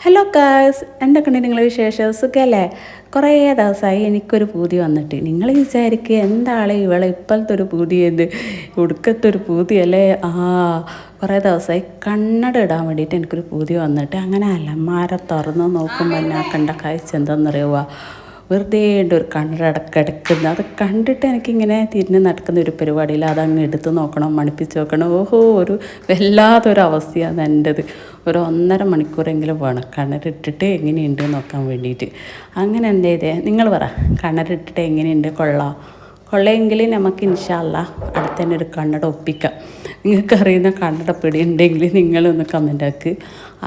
Hello കാസ് എന്തൊക്കെയുണ്ട് നിങ്ങളെ വിശേഷം? സുഖമല്ലേ കുറേ ദിവസമായി എനിക്കൊരു പൂതി വന്നിട്ട്. നിങ്ങൾ വിചാരിക്കുക എന്താണ് ഇവളെ ഇപ്പോഴത്തെ ഒരു പൂതി എന്ത് ഉടുക്കത്തെ ഒരു പൂതി അല്ലേ? ആ കുറേ ദിവസമായി കണ്ണട ഇടാൻ വേണ്ടിയിട്ട് എനിക്കൊരു പൂതി വന്നിട്ട്. അങ്ങനെ അലമാര തുറന്ന് നോക്കുമ്പോൾ എന്നാ കണ്ട കാഴ്ച എന്താണെന്നറിയുക വെറുതെ ഒരു കണ്ണടക്കിടക്കുന്നത് അത് കണ്ടിട്ട് എനിക്കിങ്ങനെ തിരിഞ്ഞ് നടക്കുന്ന ഒരു പരിപാടിയിൽ അതങ്ങ് എടുത്ത് നോക്കണം മണിപ്പിച്ച് നോക്കണം. ഓഹോ ഒരു വല്ലാത്തൊരു അവസ്ഥയാണ് എന്റെത്. ഒരു ഒന്നര മണിക്കൂറെങ്കിലും വേണം കണ്ണരിട്ടിട്ട് എങ്ങനെയുണ്ട് നോക്കാൻ വേണ്ടിയിട്ട്. അങ്ങനെ ചെയ്തേ? നിങ്ങൾ പറ. കണ്ണരിട്ടിട്ട് എങ്ങനെയുണ്ട്? കൊള്ളാം. കൊള്ളയെങ്കിൽ നമുക്ക് ഇൻഷാല്ല അടുത്ത് തന്നെ ഒരു കണ്ണട ഒപ്പിക്കാം. നിങ്ങൾക്ക് അറിയുന്ന കണ്ണട പിടി ഉണ്ടെങ്കിൽ നിങ്ങളൊന്ന് കമന്റ് ആക്കി.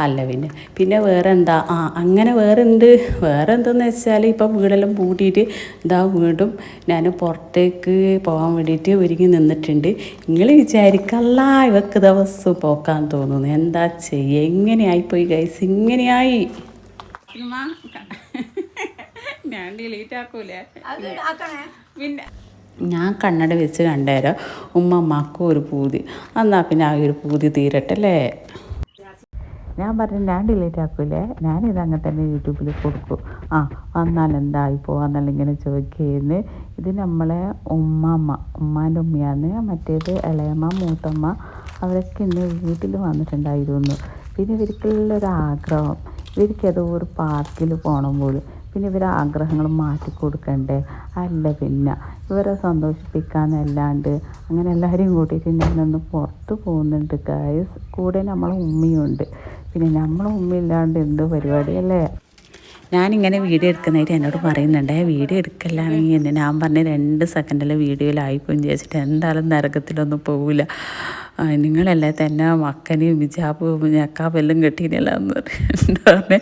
അല്ല പിന്നെ. പിന്നെ വേറെ എന്താ ആ അങ്ങനെ വേറെ ഉണ്ട് വേറെ എന്തെന്ന് വെച്ചാൽ ഇപ്പം വീടെല്ലാം പൂട്ടിയിട്ട് ഇതാ വീണ്ടും ഞാൻ പുറത്തേക്ക് പോകാൻ വേണ്ടിയിട്ട് ഒരുങ്ങി നിന്നിട്ടുണ്ട്. നിങ്ങൾ വിചാരിക്കല്ല ഇവക്ക് ദിവസം പോക്കാൻ തോന്നുന്നു. എന്താ ചെയ്യുക എങ്ങനെയായിപ്പോയി ഗൈസ് ഇങ്ങനെയായി ഞാൻ ഡിലീറ്റ് ആക്കൂലേ? പിന്നെ ഞാൻ കണ്ണട വെച്ച് കണ്ടേരം ഉമ്മമ്മക്കും ഒരു പൂതി. എന്നാൽ പിന്നെ ആ ഒരു പൂതി തീരട്ടെ അല്ലേ ഞാൻ പറഞ്ഞു ഞാൻ ഡിലീറ്റ് ആക്കൂലേ? ഞാനിത് അങ്ങനെ തന്നെ യൂട്യൂബിൽ കൊടുക്കും. ആ വന്നാൽ എന്തായി പോവാന്നല്ല ഇങ്ങനെ ചോദിക്കുകയെന്ന് ഇത് നമ്മളെ ഉമ്മമ്മ ഉമ്മാന്റെ ഉമ്മയാന്ന് മറ്റേത് ഇളയമ്മ മൂത്തമ്മ അവരൊക്കെ ഇന്ന് വീട്ടിൽ വന്നിട്ടുണ്ടായിരുന്നു. പിന്നെ ഇവർക്കുള്ളൊരാഗ്രഹം ഇവർക്ക് ഒരു പാർക്കിൽ പോകണം പോലും. പിന്നെ ഇവരെ ആഗ്രഹങ്ങൾ മാറ്റി കൊടുക്കണ്ടേ? അല്ല പിന്നെ ഇവരെ സന്തോഷിപ്പിക്കാന്നല്ലാണ്ട് അങ്ങനെ എല്ലാവരെയും കൂട്ടിയിട്ട് ഞാനൊന്ന് പുറത്ത് പോകുന്നുണ്ട്. ഗായസ് കൂടെ നമ്മളെ ഉമ്മയുണ്ട്. പിന്നെ നമ്മളെ ഉമ്മയില്ലാണ്ട് എന്ത് പരിപാടി അല്ലേ? ഞാനിങ്ങനെ വീഡിയോ എടുക്കുന്നതായിട്ട് എന്നോട് പറയുന്നുണ്ട്. വീഡിയോ എടുക്കലാണെങ്കിൽ ഞാൻ പറഞ്ഞ രണ്ട് സെക്കൻഡിലെ വീഡിയോയിലായിപ്പോയി വിചാരിച്ചിട്ട് എന്തായാലും നരകത്തിലൊന്നും പോവില്ല നിങ്ങളല്ലേ തന്നെ മക്കനെയും ഹിജാബും ഞക്കാബെല്ലാം കെട്ടിയില്ല എന്ന് പറഞ്ഞ്.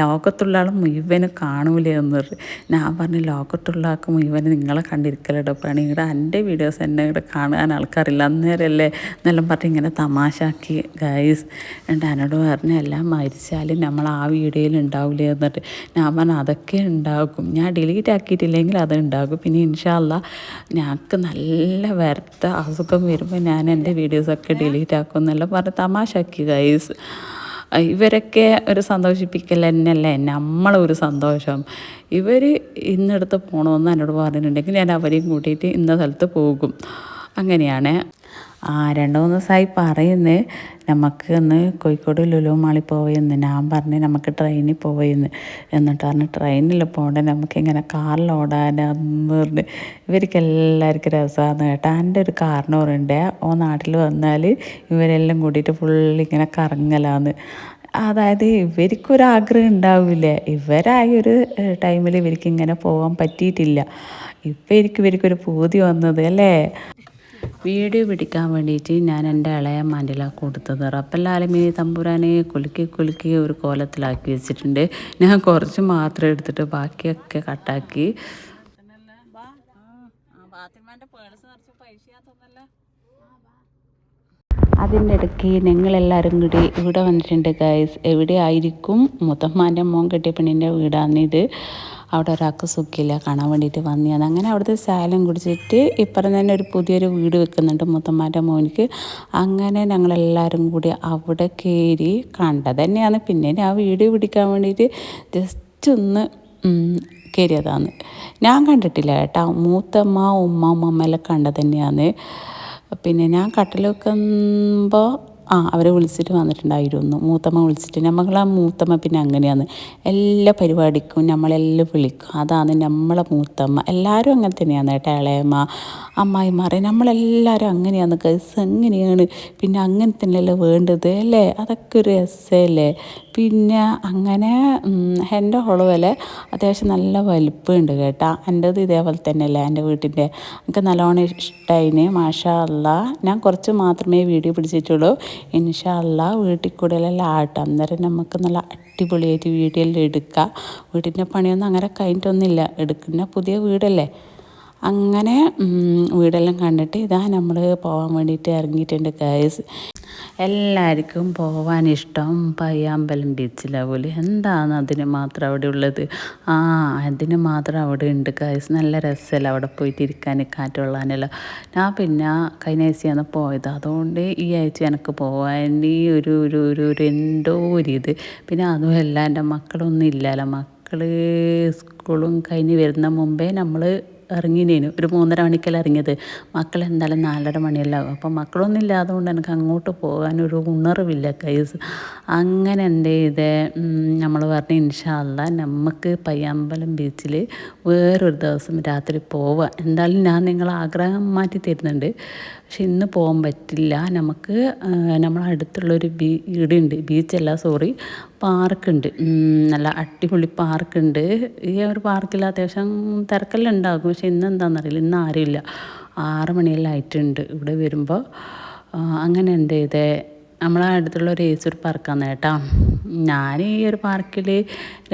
ലോകത്തുള്ള ആൾ മുഴുവനും കാണൂലേ എന്ന് പറഞ്ഞു. ഞാൻ പറഞ്ഞു ലോകത്തുള്ള ആൾക്ക് മുഴുവനും നിങ്ങളെ കണ്ടിരിക്കലടോ പണി ഇവിടെ എന്റെ വീഡിയോസ് എന്നെ ഇവിടെ കാണാൻ ആൾക്കാരില്ല. അന്നേരമല്ലേ എന്നെല്ലാം പറഞ്ഞ് ഇങ്ങനെ തമാശാക്കി ഗൈസ് എന്നിട്ട് എന്നോട് പറഞ്ഞു? എല്ലാം മരിച്ചാലും നമ്മൾ ആ വീഡിയോയിൽ ഉണ്ടാവില്ലേ എന്നിട്ട് ഞാൻ പറഞ്ഞു അതൊക്കെ ഉണ്ടാകും. ഞാൻ ഡിലീറ്റ് ആക്കിയിട്ടില്ലെങ്കിൽ അത് ഉണ്ടാകും. പിന്നെ ഇൻഷാല്ല ഞങ്ങൾക്ക് നല്ല വരത്ത അസുഖം വരുമ്പോൾ ഞാൻ എന്റെ വീഡിയോസൊക്കെ ഡിലീറ്റ് ആക്കും എന്നെല്ലാം പറഞ്ഞ് തമാശാക്കി ഗൈസ് ഇവരൊക്കെ ഒരു സന്തോഷിപ്പിക്കൽ തന്നെയല്ലേ? നമ്മളൊരു സന്തോഷം. ഇവർ ഇന്നെടുത്ത് പോകണമെന്ന് എന്നോട് പറഞ്ഞിട്ടുണ്ടെങ്കിൽ ഞാൻ അവരെയും കൂട്ടിയിട്ട് ഇന്ന സ്ഥലത്ത് പോകും. അങ്ങനെയാണ്. ആ രണ്ട് മൂന്ന് ദിവസമായി പറയുന്നത് നമുക്ക് ഒന്ന് കോഴിക്കോട് ലുലു മാളിൽ ഞാൻ പറഞ്ഞ് നമുക്ക് ട്രെയിനിൽ പോയെന്ന് എന്നിട്ട് പറഞ്ഞ് ട്രെയിനിൽ പോകണ്ട നമുക്ക് ഇങ്ങനെ കാറിൽ ഓടാനെന്ന് പറഞ്ഞ്. ഇവർക്ക് എല്ലാവർക്കും രസമാണ് കേട്ടോ. എന്റെ ഒരു കാരണവരുണ്ട് ഓ നാട്ടിൽ വന്നാൽ ഇവരെല്ലാം കൂടിയിട്ട് ഫുള്ളിങ്ങനെ കറങ്ങലാന്ന് അതായത് ഇവർക്കൊരാഗ്രഹം ഉണ്ടാവില്ലേ. ഇവരായ ഒരു ടൈമിൽ ഇവർക്ക് ഇങ്ങനെ പോകാൻ പറ്റിയിട്ടില്ല. ഇപ്പം ഇവർക്ക് ഇവർക്കൊരു പൂതി വന്നത് അല്ലേ? വീഡിയോ പിടിക്കാൻ വേണ്ടിയിട്ട് ഞാൻ എന്റെ ഇളയ മാൻഡിലാണ് കൊടുത്തത്. റപ്പല്ലാലമീ തമ്പുരാനെ കുലുക്കി കുലുക്കി ഒരു കോലത്തിലാക്കി വെച്ചിട്ടുണ്ട്. ഞാൻ കുറച്ച് മാത്രം എടുത്തിട്ട് ബാക്കിയൊക്കെ കട്ടാക്കി. അതിന്റെ ഇടയ്ക്ക് ഞങ്ങളെല്ലാവരും കൂടി ഇവിടെ വന്നിട്ടുണ്ട് ഗൈസ് എവിടെ ആയിരിക്കും മുത്തമ്മാന്റെ മോൻ കെട്ടിയ പെണ്ണിന്റെ വീടാണിത് അവിടെ ഒരാൾക്ക് സുഖമില്ല കാണാൻ വേണ്ടിയിട്ട് വന്നതാണ് അങ്ങനെ അവിടുത്തെ ശാലം കുടിച്ചിട്ട് ഇപ്പുറം തന്നെ ഒരു പുതിയൊരു വീട് വെക്കുന്നുണ്ട് മുത്തമ്മാന്റെ മോനിക്ക്. അങ്ങനെ ഞങ്ങളെല്ലാവരും കൂടി അവിടെ കയറി കണ്ടത് തന്നെയാണ്. പിന്നെ ആ വീഡിയോ പിടിക്കാൻ വേണ്ടിയിട്ട് ജസ്റ്റ് ഒന്ന് കയറിയതാണ്. ഞാൻ കണ്ടിട്ടില്ല കേട്ടോ. മൂത്തമ്മ ഉമ്മ ഉമ്മമ്മയെല്ലാം കണ്ടത് തന്നെയാണ്. പിന്നെ ഞാൻ കട്ടിൽ വെക്കുമ്പോൾ ആ അവരെ വിളിച്ചിട്ട് വന്നിട്ടുണ്ടായിരുന്നു. മൂത്തമ്മ വിളിച്ചിട്ട്. നമ്മളെ മൂത്തമ്മ പിന്നെ അങ്ങനെയാണ്. എല്ലാ പരിപാടിക്കും നമ്മളെല്ലാം വിളിക്കും. അതാണ് നമ്മളെ മൂത്തമ്മ. എല്ലാവരും അങ്ങനെ തന്നെയാണ് കേട്ടോ ഇളയമ്മ അമ്മായിമാരെ. നമ്മളെല്ലാവരും അങ്ങനെയാണ്. കേസ് എങ്ങനെയാണ്? പിന്നെ അങ്ങനെ തന്നെയല്ലേ വേണ്ടത് അല്ലേ? അതൊക്കെ ഒരു രസമല്ലേ? പിന്നെ അങ്ങനെ എന്റെ ഹോളുവലെ അത്യാവശ്യം നല്ല വലിപ്പമുണ്ട് കേട്ടോ. എന്റേത് ഇതേപോലെ തന്നെയല്ലേ എന്റെ വീട്ടിന്റെ. എനിക്ക് നല്ലോണം ഇഷ്ടമായിന് മാഷാ ഞാൻ കുറച്ച് മാത്രമേ വീഡിയോ പിടിച്ചിട്ടുള്ളൂ. ഇൻഷാ വീട്ടിൽ കൂടുതലെല്ലാം ആട്ടെ അന്നേരം നമുക്ക് നല്ല അടിപൊളിയായിട്ട് വീഡിയോ എല്ലാം എടുക്കുക വീട്ടിന്റെ പണിയൊന്നും അങ്ങനെ കഴിഞ്ഞിട്ടൊന്നുമില്ല. എടുക്കുന്ന പുതിയ വീടല്ലേ. അങ്ങനെ വീടെല്ലാം കണ്ടിട്ട് ഇതാ നമ്മൾ പോകാൻ വേണ്ടിയിട്ട് ഇറങ്ങിയിട്ടുണ്ട് ഗൈസ് എല്ലാവർക്കും പോവാൻ ഇഷ്ടം പയ്യാമ്പലം പോലെ. എന്താണ് അതിന് മാത്രം അവിടെ ഉള്ളത്? ആ അതിന് മാത്രം അവിടെ ഉണ്ട് കായസ് നല്ല രസമല്ല അവിടെ പോയിട്ട് ഇരിക്കാൻ കാറ്റുള്ളാനല്ലോ. ഞാൻ പിന്നെ കഴിഞ്ഞ ആഴ്ചയാണ് പോയത്. അതുകൊണ്ട് ഈ ആഴ്ച എനിക്ക് പോകാൻ ഒരു ഒരു ഒരു എന്തോ ഒരു ഇത്. പിന്നെ അതുമല്ല എന്റെ മക്കളൊന്നും ഇല്ലല്ലോ മക്കൾ സ്കൂളും കഴിഞ്ഞ് വരുന്ന മുമ്പേ നമ്മൾ ഇറങ്ങിനേനു. ഒരു മൂന്നര മണിക്കല്ല ഇറങ്ങിയത്. മക്കൾ എന്തായാലും നാലര മണിയല്ലാവും അപ്പം മക്കളൊന്നും ഇല്ലാതുകൊണ്ട് എനിക്ക് അങ്ങോട്ട് പോകാനൊരു ഉണർവില്ല കൈസ് അങ്ങനെ എന്റെ ഇത് നമ്മൾ പറഞ്ഞ ഇൻഷാല്ല നമുക്ക് പയ്യാമ്പലം ബീച്ചിൽ വേറൊരു ദിവസം രാത്രി പോവുക എന്തായാലും ഞാൻ നിങ്ങളെ ആഗ്രഹം മാറ്റി തരുന്നുണ്ട്. പക്ഷെ ഇന്ന് പോകാൻ പറ്റില്ല. നമുക്ക് നമ്മളെ അടുത്തുള്ളൊരു ബീ ഇടുണ്ട് ബീച്ചല്ല സോറി. പാർക്കുണ്ട്. നല്ല അടിപൊളി പാർക്കുണ്ട്. ഈ ഒരു പാർക്കിൽ അത്യാവശ്യം തിരക്കെല്ലാം ഉണ്ടാകും. പക്ഷെ ഇന്ന് എന്താണെന്നറിയില്ല ഇന്ന് ആരുമില്ല. ആറ് മണിയെല്ലാം ആയിട്ടുണ്ട് ഇവിടെ വരുമ്പോൾ അങ്ങനെ എന്ത് ചെയ്തേ നമ്മളെ അടുത്തുള്ള ഒരു ഏച്ചൂർ പാർക്കാണ് കേട്ടോ. ഞാൻ ഈ ഒരു പാർക്കിൽ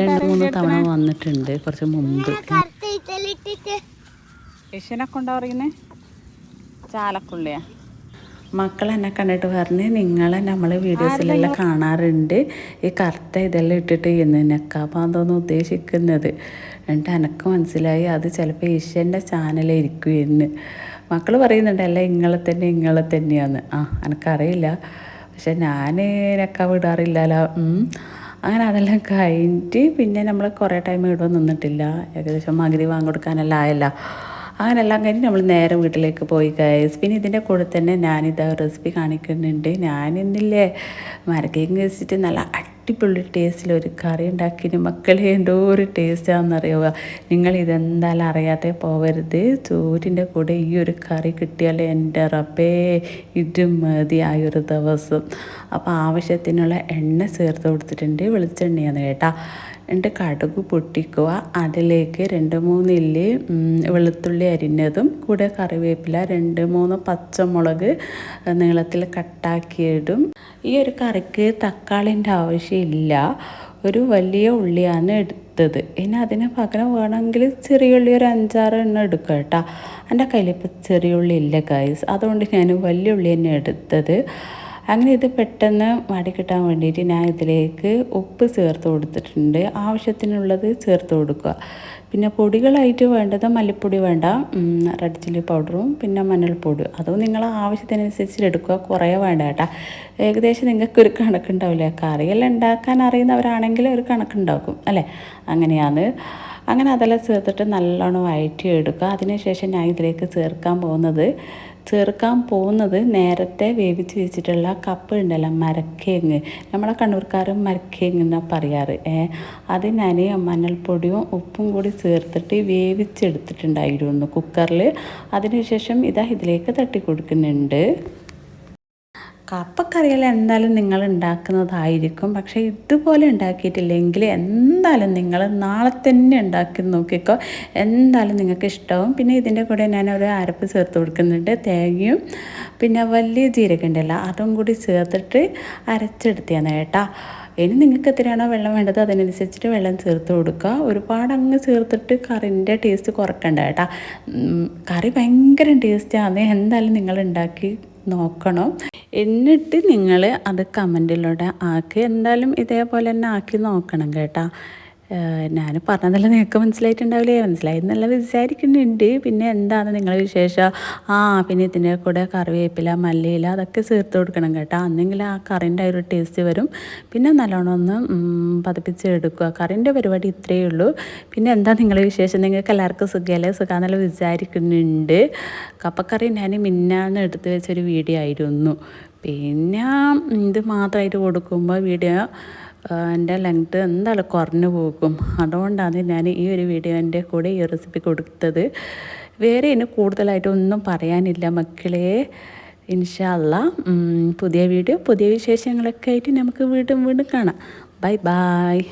രണ്ട് മൂന്ന് തവണ വന്നിട്ടുണ്ട് കുറച്ച് മുമ്പ്. ഏഷ്യനൊക്കെ കൊണ്ടാ പറയുന്നത് ചാലക്കുള്ളിയാ. മക്കൾ എന്നെ കണ്ടിട്ട് പറഞ്ഞ് നിങ്ങളെ നമ്മൾ വീഡിയോസിലെല്ലാം കാണാറുണ്ട്. ഈ കറുത്ത ഇതെല്ലാം ഇട്ടിട്ട് എന്ന് നെക്കാപ്പാന്തോന്ന് ഉദ്ദേശിക്കുന്നത്. എന്നിട്ട് എനക്ക് മനസ്സിലായി അത് ചിലപ്പോൾ ഈശ്വരന്റെ ചാനലായിരിക്കും എന്ന് മക്കൾ പറയുന്നുണ്ട് അല്ല ഇങ്ങളെ തന്നെ ഇങ്ങളെ തന്നെയാന്ന്. ആ എനിക്കറിയില്ല പക്ഷെ ഞാൻ നെക്ക വിടാറില്ലല്ലോ. അങ്ങനെ അതെല്ലാം കഴിഞ്ഞിട്ട് പിന്നെ നമ്മൾ കുറേ ടൈം ഇവിടെ നിന്നിട്ടില്ല. ഏകദേശം മകരി വാങ്ങിക്കൊടുക്കാനെല്ലാം ആയല്ലോ. അങ്ങനെല്ലാം കഴിഞ്ഞ് നമ്മൾ നേരെ വീട്ടിലേക്ക് പോയി കയസ് പിന്നെ ഇതിന്റെ കൂടെ തന്നെ ഞാനിത് റെസിപ്പി കാണിക്കുന്നുണ്ട്. ഞാനിന്നില്ലേ മരക്കേക്ക് വെച്ചിട്ട് നല്ല അടിപൊളി ടേസ്റ്റിൽ ഒരു കറി ഉണ്ടാക്കിയിട്ട് മക്കളെ എന്തോ ഒരു ടേസ്റ്റാണെന്നറിയുക നിങ്ങൾ ഇതെന്തായാലും അറിയാതെ പോവരുത്. ചോറ്റിന്റെ കൂടെ ഈ ഒരു കറി കിട്ടിയാൽ എന്റെ റബ്ബേ ഇത് മതി ഒരു ദിവസം. അപ്പോൾ ആവശ്യത്തിനുള്ള എണ്ണ ചേർത്ത് കൊടുത്തിട്ടുണ്ട് വെളിച്ചെണ്ണയാണ് കേട്ടോ. എന്നിട്ട് കടുക് പൊട്ടിക്കുക. അതിലേക്ക് രണ്ട് മൂന്ന് ഇല്ലി വെളുത്തുള്ളി അരിഞ്ഞതും കൂടെ കറിവേപ്പില രണ്ട് മൂന്ന് പച്ചമുളക് നീളത്തിൽ കട്ടാക്കിയിടും. ഈ ഒരു കറിക്ക് തക്കാളിന്റെ ആവശ്യമില്ല. ഒരു വലിയ ഉള്ളിയാണ് എടുത്തത്. ഇനി അതിന് പകരം വേണമെങ്കിൽ ചെറിയ ഉള്ളി ഒരു അഞ്ചാറ് എണ്ണം എടുക്കുക കേട്ടോ. എന്റെ കയ്യിലിപ്പോൾ ചെറിയ ഉള്ളി ഇല്ല ഗൈസ് അതുകൊണ്ട് ഞാൻ വലിയ ഉള്ളി തന്നെ എടുത്തത്. അങ്ങനെ ഇത് പെട്ടെന്ന് വാടി കിട്ടാൻ വേണ്ടിയിട്ട് ഞാൻ ഇതിലേക്ക് ഉപ്പ് ചേർത്ത് കൊടുത്തിട്ടുണ്ട്. ആവശ്യത്തിനുള്ളത് ചേർത്ത് കൊടുക്കുക. പിന്നെ പൊടികളായിട്ട് വേണ്ടത് മല്ലിപ്പൊടി വേണ്ട റെഡ് ചില്ലി പൗഡറും പിന്നെ മഞ്ഞൾപ്പൊടി. അതും നിങ്ങൾ ആവശ്യത്തിനനുസരിച്ച് എടുക്കുക. കുറേ വേണ്ട കേട്ടോ. ഏകദേശം നിങ്ങൾക്ക് ഒരു കണക്കുണ്ടാവില്ല? കറിയെല്ലാം ഉണ്ടാക്കാൻ അറിയുന്നവരാണെങ്കിൽ ഒരു കണക്കുണ്ടാക്കും അല്ലേ? അങ്ങനെയാണ്. അങ്ങനെ അതെല്ലാം ചേർത്തിട്ട് നല്ലോണം വഴറ്റി എടുക്കുക അതിനുശേഷം ഞാൻ ഇതിലേക്ക് ചേർക്കാൻ പോകുന്നത്. ചേർക്കാൻ പോകുന്നത് നേരത്തെ വേവിച്ച് വെച്ചിട്ടുള്ള കപ്പ് ഉണ്ടല്ലോ മരക്കേങ്ങ് നമ്മളെ കണ്ണൂർക്കാരും മരക്കേങ്ങ് എന്നാണ് പറയാറ്. അത് ഞാൻ മഞ്ഞൾപ്പൊടിയും ഉപ്പും കൂടി ചേർത്തിട്ട് വേവിച്ചെടുത്തിട്ടുണ്ടായിരുന്നു കുക്കറിൽ അതിനുശേഷം ഇതാ ഇതിലേക്ക് തട്ടി കൊടുക്കുന്നുണ്ട്. കപ്പക്കറിയെല്ലാം എന്തായാലും നിങ്ങൾ ഉണ്ടാക്കുന്നതായിരിക്കും. പക്ഷേ ഇതുപോലെ ഉണ്ടാക്കിയിട്ടില്ലെങ്കിൽ എന്തായാലും നിങ്ങൾ നാളെ തന്നെ ഉണ്ടാക്കി നോക്കിക്കോ. എന്തായാലും നിങ്ങൾക്ക് ഇഷ്ടവും. പിന്നെ ഇതിന്റെ കൂടെ ഞാൻ ഒരു അരപ്പ് ചേർത്ത് കൊടുക്കുന്നുണ്ട്. തേങ്ങയും പിന്നെ വലിയ ജീരകം ഉണ്ടല്ലോ അതും കൂടി ചേർത്തിട്ട് അരച്ചെടുത്തിയാണ് കേട്ടോ. ഇനി നിങ്ങൾക്ക് എത്രയാണോ വെള്ളം വേണ്ടത് അതിനനുസരിച്ചിട്ട് വെള്ളം ചേർത്ത് കൊടുക്കുക. ഒരുപാട് അങ്ങ് ചേർത്തിട്ട് കറിന്റെ ടേസ്റ്റ് കുറക്കണ്ട കേട്ടോ. കറി ഭയങ്കര ടേസ്റ്റാണ് എന്തായാലും നിങ്ങൾ ഉണ്ടാക്കി നോക്കണം. എന്നിട്ട് നിങ്ങൾ അത് കമന്റിലൂടെ ആക്കി. എന്തായാലും ഇതേപോലെ തന്നെ ആക്കി നോക്കണം കേട്ടോ. ഞാൻ പറഞ്ഞതെല്ലാം നിങ്ങൾക്ക് മനസ്സിലായിട്ടുണ്ടാവില്ലേ? മനസ്സിലായി എന്നല്ല വിചാരിക്കുന്നുണ്ട്. പിന്നെ എന്താണ് നിങ്ങളുടെ വിശേഷം? ആ പിന്നെ ഇതിന്റെ കൂടെ കറിവേപ്പില മല്ലിയില അതൊക്കെ ചേർത്ത് കൊടുക്കണം കേട്ടോ. അന്നെങ്കിൽ ആ കറിന്റെ ഒരു ടേസ്റ്റ് വരും. പിന്നെ നല്ലോണം ഒന്ന് പതിപ്പിച്ച് എടുക്കുക. കറിന്റെ പരിപാടി ഇത്രയേ ഉള്ളൂ. പിന്നെ എന്താ നിങ്ങളുടെ വിശേഷം? നിങ്ങൾക്ക് എല്ലാവർക്കും സുഖമല്ലേ? സുഖമെന്നല്ല വിചാരിക്കുന്നുണ്ട്. കപ്പക്കറി ഞാൻ മിന്നാന്ന് എടുത്ത് വെച്ചൊരു വീഡിയോ ആയിരുന്നു. പിന്നെ ഇത് മാത്രമായിട്ട് കൊടുക്കുമ്പോൾ വീഡിയോ എന്റെ ലെങ്ത്ത് എന്തായാലും കുറഞ്ഞു പോകും. അതുകൊണ്ടാണ് ഞാൻ ഈ ഒരു വീഡിയോന്റെ കൂടെ ഈ റെസിപ്പി കൊടുത്തത്. വേറെ ഇനി കൂടുതലായിട്ടൊന്നും പറയാനില്ല മക്കളെ. ഇൻഷല്ല പുതിയ വീഡിയോ പുതിയ വിശേഷങ്ങളൊക്കെ ആയിട്ട് നമുക്ക് വീണ്ടും വീണ്ടും കാണാം. Bye bye